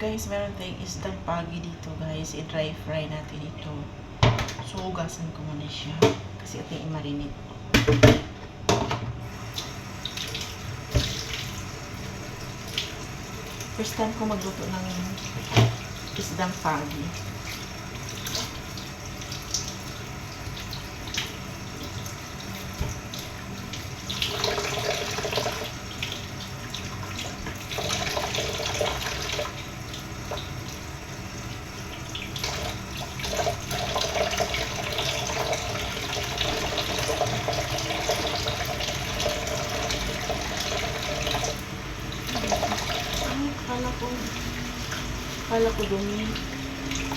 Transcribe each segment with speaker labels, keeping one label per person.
Speaker 1: guys, meron tayong isdang pagi dito guys. I-dry fry natin ito. So, hugasan ko muna siya. Kasi ito yung i-marinate. First time ko magluto ng isdang pagi. Ay, kala ko. Kala ko dumi.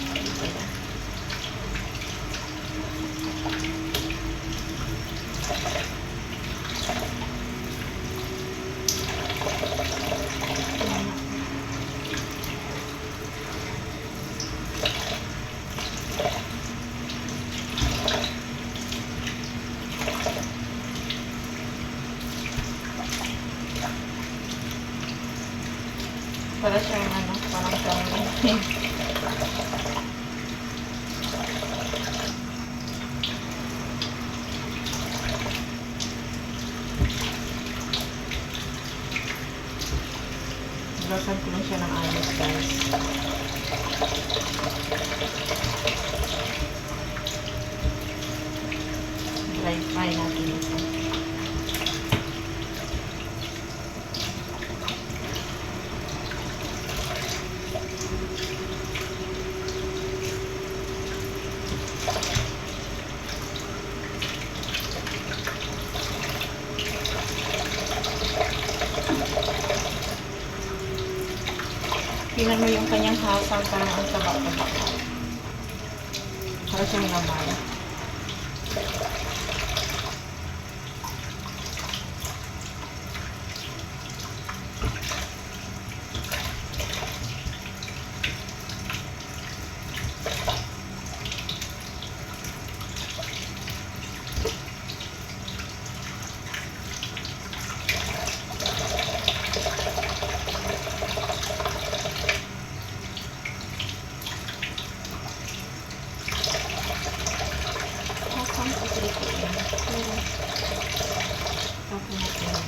Speaker 1: Ano pala? Para siyang ano, parang siyang Gasan ko lang siya ng ayos, guys. Dry fry natin ito. Tingnan hasang parang ang taba-taba. Para siyang laman. Hasang kasi ito yan. Pero, tapos natin.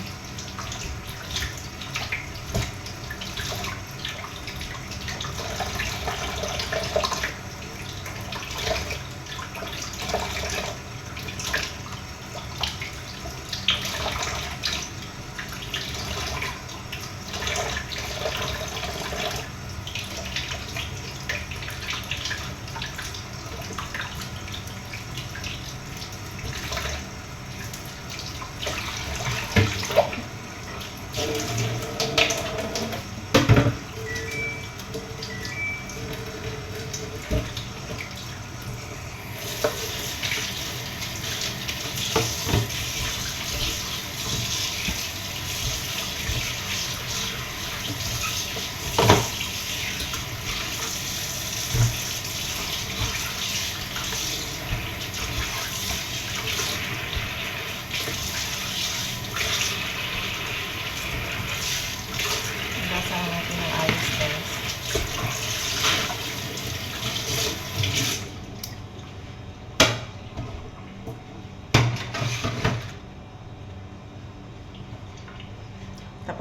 Speaker 1: Gasa natin ng ayos, guys.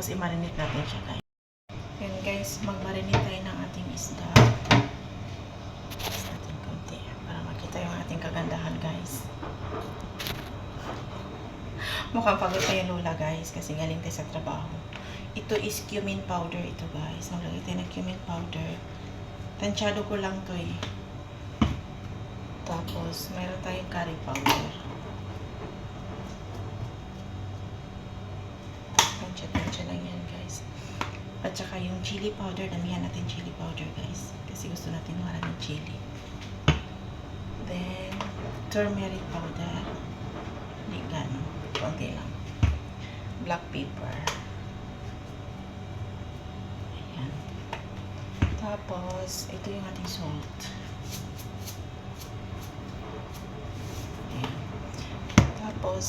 Speaker 1: Tapos i-marinate natin siya, guys. Yan, guys. Mag-marinate tayo ng ating isda. Tapos konti para makita yung ating kagandahan, guys. Mukhang pagod tayo lula, guys, kasi galing tayo sa trabaho. Ito is cumin powder ito guys. Naglagay tayo ng cumin powder. Tansyado ko lang to eh. Tapos, mayroon tayong curry powder. Tansya-tansya lang yan guys. At saka yung chili powder, damihan natin chili powder guys. Kasi gusto natin maraming chili. Then, turmeric powder. Hindi gano'n. Konti lang. Black pepper. Ayan. Tapos, ito yung ating salt. Ayan. Tapos,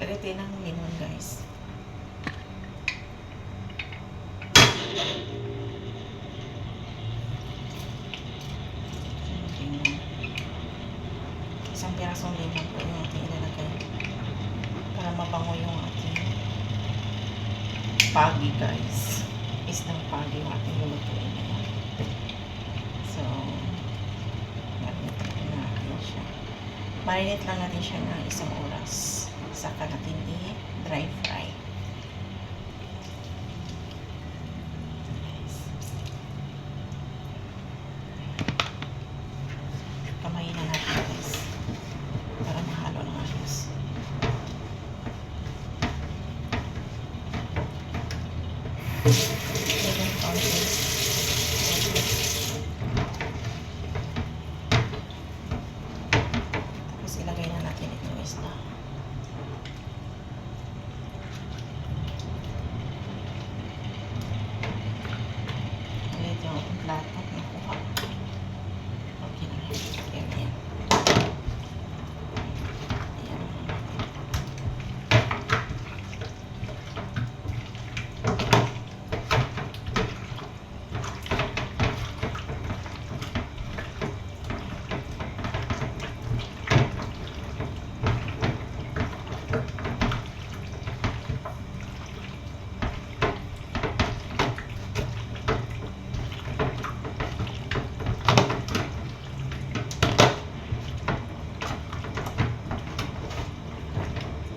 Speaker 1: lagay ng lemon, guys. Isang pirasong lemon po yung ating ilalagay. Para mabango yung ating pagi guys. Isang pagi yung ating lulutuin ngayon. So, marinate na natin siya. Marinate lang natin siya ng isang oras. Saka natin i-dry fry. Kamayin na guys. Para mahalo ng ayos. Seven ounces. Tapos ilagay na natin itong isda. Ito yung ating plato. Nakuha. Okay na yan. Yan na yan. Ayan.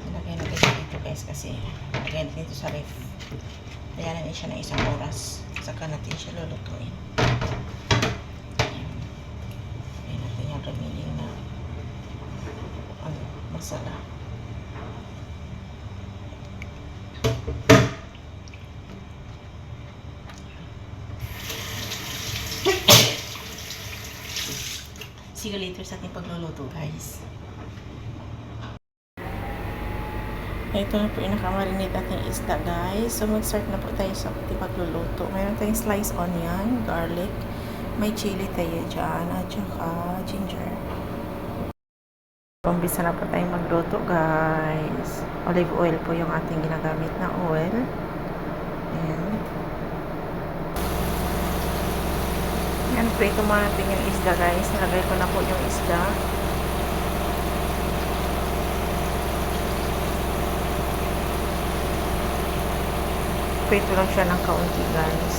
Speaker 1: Lagay natin siya dito guys kasi lagay natin dito sa ref. Kaya natin siya ng isang oras. Saka natin siya lulutuin. Ayan. Natin yung remaining na ano, masala. See you later sa ating pagluluto guys. Ito na po yung nakamarinate natin isda guys. So mag-start na po tayo sa pagluluto. Mayroon tayong sliced onion, garlic, may chili tayo dyan, at saka ginger. Umbisa na po tayo magluto guys. Olive oil po yung ating ginagamit na oil. Ayan. Yan, prito muna natin yung isda guys. Nalagay ko na po yung isda. Prito lang siya ng kaunti guys.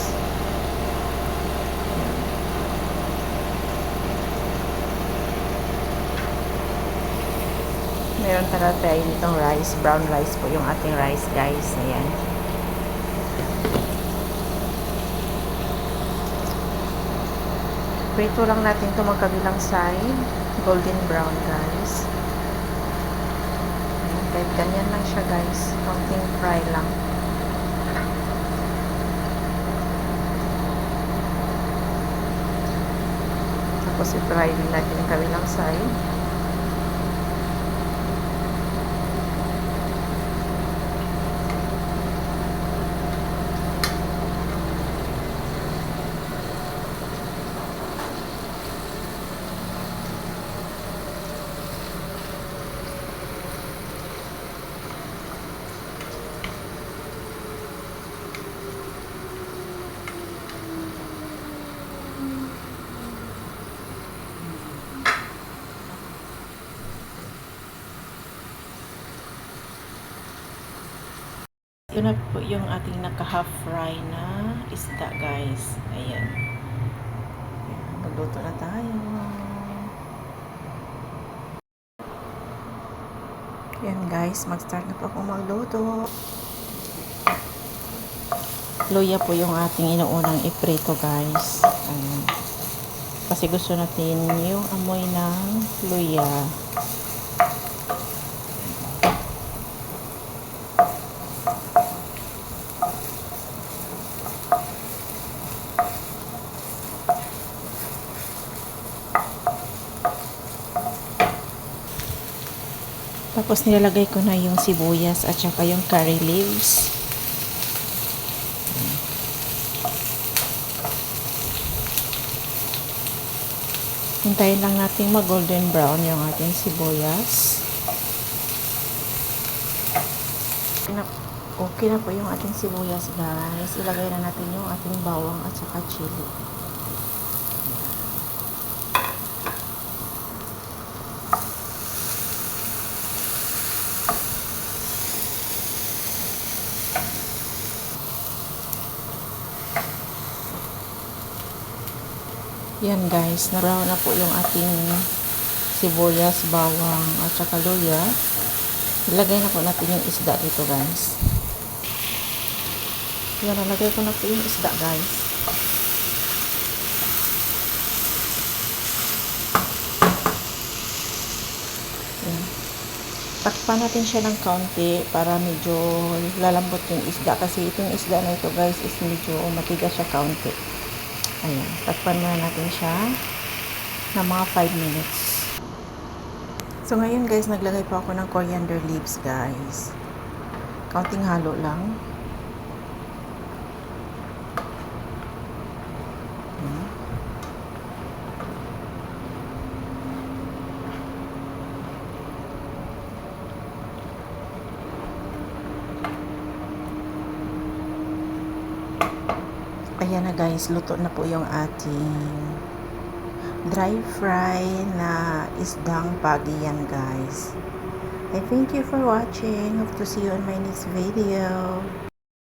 Speaker 1: Meron talaga tayo ditong rice. Brown rice po yung ating rice guys. Ayan. Prito lang natin ito magkabilang side. Golden brown guys. Kahit ganyan lang siya guys. Counting fry lang. Tapos i-fry din natin yung kabilang side. Ito na po yung ating naka-half fry na isda guys. Ayan. Magluto na tayo. Ayan guys, mag-start na po ako magluto. Luya po yung ating inuunang iprito guys. Ayan. Kasi gusto natin yung amoy ng luya. Tapos nilalagay ko na yung sibuyas at saka yung curry leaves. Hintayin lang natin mag golden brown yung ating sibuyas. Okay na po yung ating sibuyas guys. Ilagay na natin yung ating bawang at saka chili. Yan guys, naraw na po yung ating sibuyas, bawang, at saka luya. Ilagay na po natin yung isda dito guys. Yan, nalagay ko na po yung isda guys. Yan. Takpan natin siya ng kaunti para medyo lalambot yung isda kasi itong isda na ito guys is medyo matigas siya kaunti. Ayan, takpan muna natin siya ng mga 5 minutes. So ngayon guys, naglagay po ako ng coriander leaves guys. Kaunting halo lang. Ayan na guys, luto na po yung ating dry fry na isdang pagi yan guys. I thank you for watching. Hope to see you on my next video.